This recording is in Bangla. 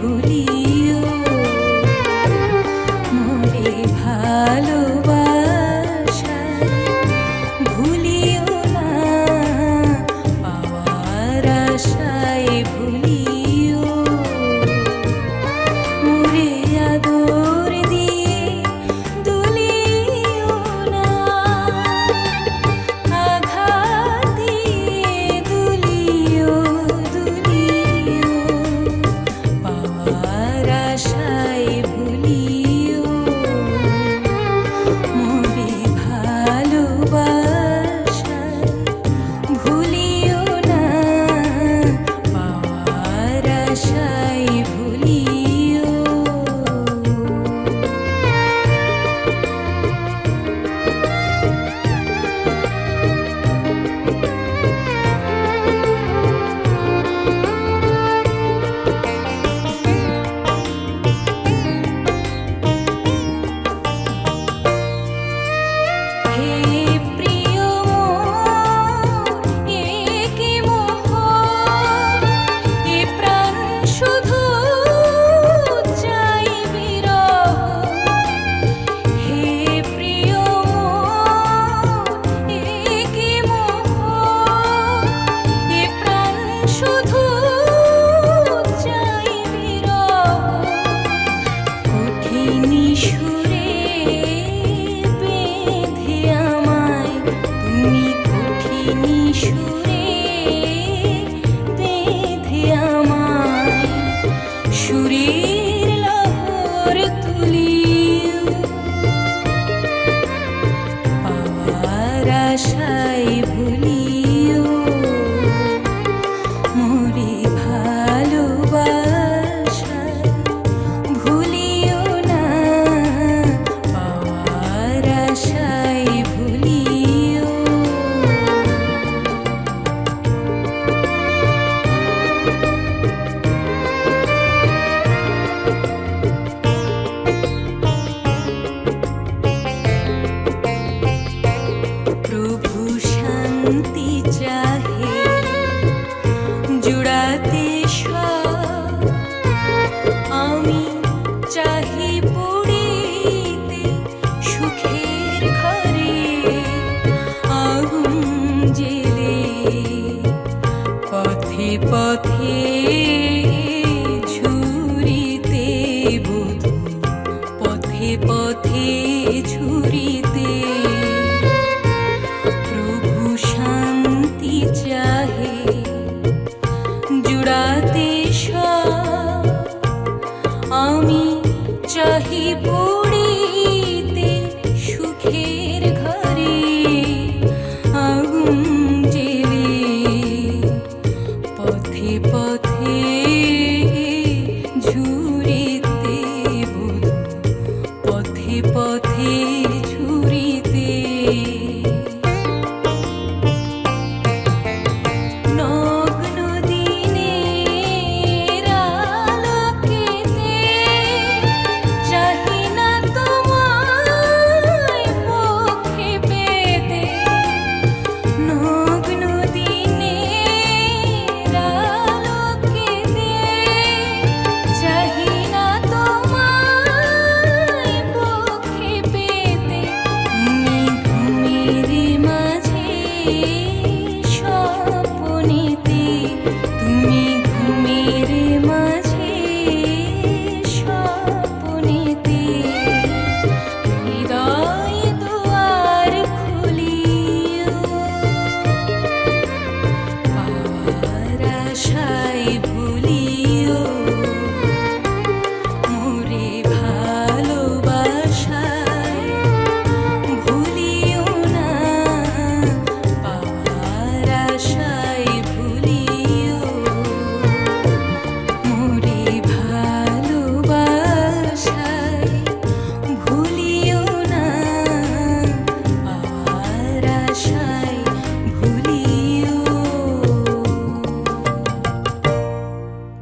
鼓励。জুড়াতে আমি চাহি পড়িতে সুখের ঘরে আগুন জেলে পথে পথে ঝুরিতে বধু, পথে পথে ঝুরিতে পথে